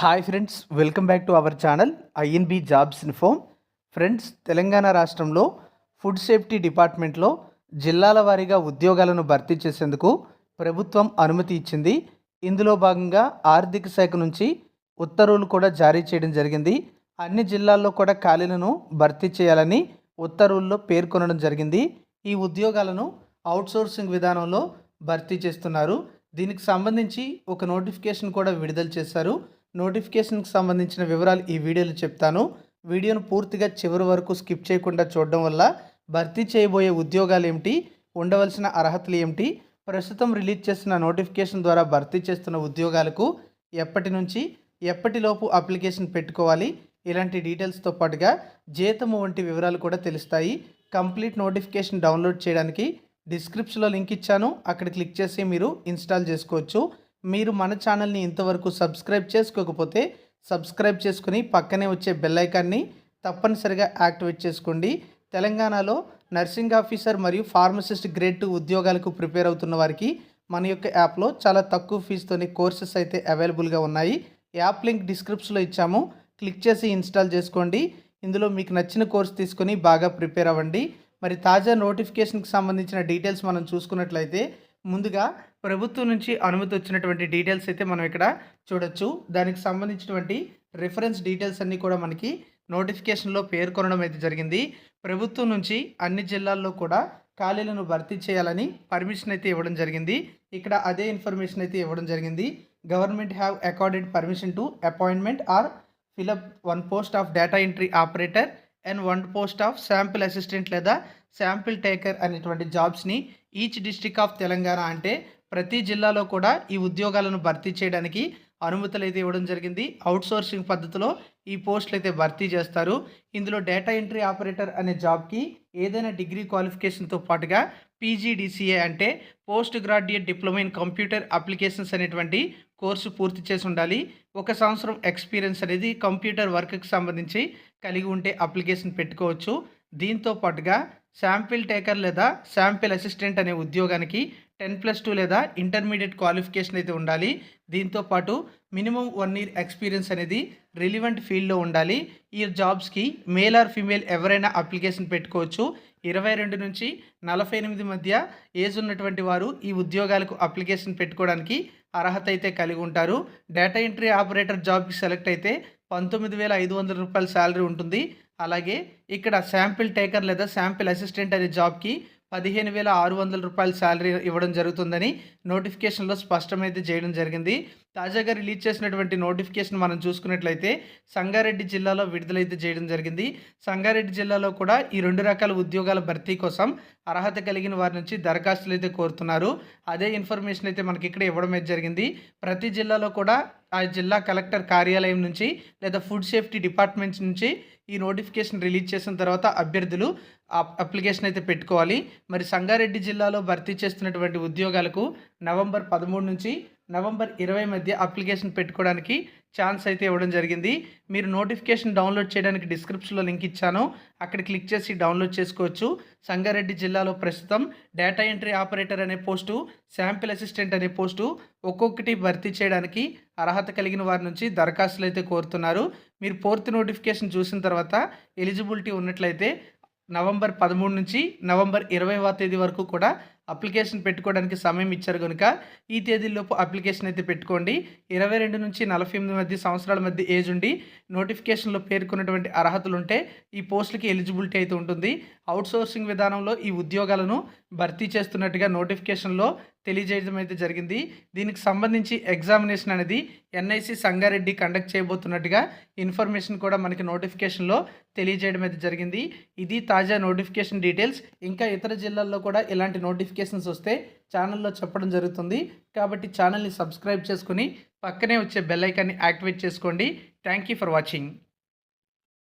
Hi friends welcome back to our channel INB jobs info friends Telangana రాష్ట్రంలో food safety డిపార్ట్మెంట్లో జిల్లాల వారీగా ఉద్యోగాలను భర్తీ చేసేందుకు ప్రభుత్వం అనుమతి ఇచ్చింది. ఇందులో భాగంగా ఆర్థిక శాఖ నుంచి ఉత్తర్వులు కూడా జారీ చేయడం జరిగింది. అన్ని జిల్లాల్లో కూడా ఖాళీలను భర్తీ చేయాలని ఉత్తర్వుల్లో పేర్కొనడం జరిగింది. ఈ ఉద్యోగాలను అవుట్సోర్సింగ్ విధానంలో భర్తీ చేస్తున్నారు. దీనికి సంబంధించి ఒక నోటిఫికేషన్ కూడా విడుదల చేశారు. నోటిఫికేషన్కి సంబంధించిన వివరాలు ఈ వీడియోలో చెప్తాను. వీడియోను పూర్తిగా చివరి వరకు స్కిప్ చేయకుండా చూడడం వల్ల భర్తీ చేయబోయే ఉద్యోగాలు ఏమిటి ఉండవలసిన అర్హతలు ఏమిటి ప్రస్తుతం రిలీజ్ చేస్తున్న నోటిఫికేషన్ ద్వారా భర్తీ చేస్తున్న ఉద్యోగాలకు ఎప్పటి నుంచి ఎప్పటిలోపు అప్లికేషన్ పెట్టుకోవాలి ఇలాంటి డీటెయిల్స్తో పాటుగా జీతము వంటి వివరాలు కూడా తెలుస్తాయి. కంప్లీట్ నోటిఫికేషన్ డౌన్లోడ్ చేయడానికి డిస్క్రిప్షన్లో లింక్ ఇచ్చాను. అక్కడ క్లిక్ చేసి మీరు ఇన్స్టాల్ చేసుకోవచ్చు. మీరు మన ఛానల్ని ఇంతవరకు సబ్స్క్రైబ్ చేసుకోకపోతే సబ్స్క్రైబ్ చేసుకుని పక్కనే వచ్చే బెల్ ఐకాన్ని తప్పనిసరిగా యాక్టివేట్ చేసుకోండి. తెలంగాణలో నర్సింగ్ ఆఫీసర్ మరియు ఫార్మసిస్ట్ గ్రేడ్ టూ ఉద్యోగాలకు ప్రిపేర్ అవుతున్న వారికి మన యొక్క యాప్లో చాలా తక్కువ ఫీజుతోని కోర్సెస్ అయితే అవైలబుల్గా ఉన్నాయి. యాప్ లింక్ డిస్క్రిప్షన్లో ఇచ్చాము. క్లిక్ చేసి ఇన్స్టాల్ చేసుకోండి. ఇందులో మీకు నచ్చిన కోర్స్ తీసుకొని బాగా ప్రిపేర్ అవ్వండి. మరి తాజా నోటిఫికేషన్కి సంబంధించిన డీటెయిల్స్ మనం చూసుకున్నట్లయితే ముందుగా ప్రభుత్వం నుంచి అనుమతి వచ్చినటువంటి డీటెయిల్స్ అయితే మనం ఇక్కడ చూడొచ్చు. దానికి సంబంధించినటువంటి రిఫరెన్స్ డీటెయిల్స్ అన్నీ కూడా మనకి నోటిఫికేషన్లో పేర్కొనడం అయితే జరిగింది. ప్రభుత్వం నుంచి అన్ని జిల్లాల్లో కూడా ఖాళీలను భర్తీ చేయాలని పర్మిషన్ అయితే ఇవ్వడం జరిగింది. ఇక్కడ అదే ఇన్ఫర్మేషన్ అయితే ఇవ్వడం జరిగింది. Government have accorded permission to appointment or fill up one post of data entry operator and one post of sample assistant లేదా శాంపిల్ టేకర్ అనేటువంటి జాబ్స్ని ఈచ్ డిస్ట్రిక్ట్ ఆఫ్ తెలంగాణ అంటే ప్రతి జిల్లాలో కూడా ఈ ఉద్యోగాలను భర్తీ చేయడానికి అనుమతులు అయితే ఇవ్వడం జరిగింది. అవుట్సోర్సింగ్ పద్ధతిలో ఈ పోస్టులు అయితే భర్తీ చేస్తారు. ఇందులో డేటా ఎంట్రీ ఆపరేటర్ అనే జాబ్కి ఏదైనా డిగ్రీ క్వాలిఫికేషన్తో పాటుగా పీజీడీసీఏ అంటే post graduate diploma in computer applications అనేటువంటి కోర్సు పూర్తి చేసి ఉండాలి. ఒక సంవత్సరం ఎక్స్పీరియన్స్ అనేది కంప్యూటర్ వర్క్కి సంబంధించి కలిగి ఉంటే అప్లికేషన్ పెట్టుకోవచ్చు. దీంతో పాటుగా శాంపిల్ టేకర్ లేదా శాంపిల్ అసిస్టెంట్ అనే ఉద్యోగానికి టెన్ ప్లస్ టూ లేదా ఇంటర్మీడియట్ క్వాలిఫికేషన్ అయితే ఉండాలి. దీంతో పాటు మినిమం వన్ ఇయర్ ఎక్స్పీరియన్స్ అనేది రిలివెంట్ ఫీల్డ్లో ఉండాలి. ఈ జాబ్స్కి మేల్ ఆర్ ఫీమేల్ ఎవరైనా అప్లికేషన్ పెట్టుకోవచ్చు. ఇరవై రెండు నుంచి నలభై ఎనిమిది మధ్య ఏజ్ ఉన్నటువంటి వారు ఈ ఉద్యోగాలకు అప్లికేషన్ పెట్టుకోవడానికి అర్హత అయితే కలిగి ఉంటారు. డేటా ఎంట్రీ ఆపరేటర్ జాబ్కి సెలెక్ట్ అయితే పంతొమ్మిది వేల ఐదు వందల రూపాయల శాలరీ ఉంటుంది. అలాగే ఇక్కడ శాంపిల్ టేకర్ లేదా శాంపిల్ అసిస్టెంట్ అనే జాబ్కి పదిహేను వేల ఆరు వందల రూపాయల శాలరీ ఇవ్వడం జరుగుతుందని నోటిఫికేషన్లో స్పష్టమైతే చేయడం జరిగింది. తాజాగా రిలీజ్ చేసినటువంటి నోటిఫికేషన్ మనం చూసుకున్నట్లయితే సంగారెడ్డి జిల్లాలో విడుదలైతే చేయడం జరిగింది. సంగారెడ్డి జిల్లాలో కూడా ఈ రెండు రకాల ఉద్యోగాల భర్తీ కోసం అర్హత కలిగిన వారి నుంచి దరఖాస్తులు అయితే కోరుతున్నారు. అదే ఇన్ఫర్మేషన్ అయితే మనకి ఇక్కడ ఇవ్వడం అయితే జరిగింది. ప్రతి జిల్లాలో కూడా ఆ జిల్లా కలెక్టర్ కార్యాలయం నుంచి లేదా ఫుడ్ సేఫ్టీ డిపార్ట్మెంట్స్ నుంచి ఈ నోటిఫికేషన్ రిలీజ్ చేసిన తర్వాత అభ్యర్థులు అప్లికేషన్ అయితే పెట్టుకోవాలి. మరి సంగారెడ్డి జిల్లాలో భర్తీ చేస్తున్నటువంటి ఉద్యోగాలకు నవంబర్ పదమూడు నుంచి నవంబర్ ఇరవై మధ్య అప్లికేషన్ పెట్టుకోవడానికి ఛాన్స్ అయితే ఇవ్వడం జరిగింది. మీరు నోటిఫికేషన్ డౌన్లోడ్ చేయడానికి డిస్క్రిప్షన్లో లింక్ ఇచ్చాను. అక్కడ క్లిక్ చేసి డౌన్లోడ్ చేసుకోవచ్చు. సంగారెడ్డి జిల్లాలో ప్రస్తుతం డేటా ఎంట్రీ ఆపరేటర్ అనే పోస్టు శాంపిల్ అసిస్టెంట్ అనే పోస్టు ఒక్కొక్కటి భర్తీ చేయడానికి అర్హత కలిగిన వారి నుంచి దరఖాస్తులు అయితే కోరుతున్నారు. మీరు పూర్తి నోటిఫికేషన్ చూసిన తర్వాత ఎలిజిబిలిటీ ఉన్నట్లయితే నవంబర్ పదమూడు నుంచి నవంబర్ ఇరవైవ తేదీ వరకు కూడా అప్లికేషన్ పెట్టుకోవడానికి సమయం ఇచ్చారు కనుక ఈ తేదీలోపు అప్లికేషన్ అయితే పెట్టుకోండి. ఇరవై రెండు నుంచి నలభై ఎనిమిది మధ్య సంవత్సరాల మధ్య ఏజ్ ఉండి నోటిఫికేషన్లో పేర్కొన్నటువంటి అర్హతలు ఉంటే ఈ పోస్టులకి ఎలిజిబిలిటీ అయితే ఉంటుంది. అవుట్సోర్సింగ్ విధానంలో ఈ ఉద్యోగాలను భర్తీ చేస్తున్నట్టుగా నోటిఫికేషన్లో తెలియజేయడం అయితే జరిగింది. దీనికి సంబంధించి ఎగ్జామినేషన్ అనేది ఎన్ఐసి సంగారెడ్డి కండక్ట్ చేయబోతున్నట్టుగా ఇన్ఫర్మేషన్ కూడా మనకి నోటిఫికేషన్లో తెలియజేయడం అయితే జరిగింది. ఇది తాజా నోటిఫికేషన్ డీటెయిల్స్. ఇంకా ఇతర జిల్లాల్లో కూడా ఇలాంటి నోటిఫికేషన్స్ వస్తే ఛానల్లో చెప్పడం జరుగుతుంది. కాబట్టి ఛానల్ని సబ్స్క్రైబ్ చేసుకుని పక్కనే వచ్చే బెల్ ఐకాన్ని యాక్టివేట్ చేసుకోండి. Thank you for watching.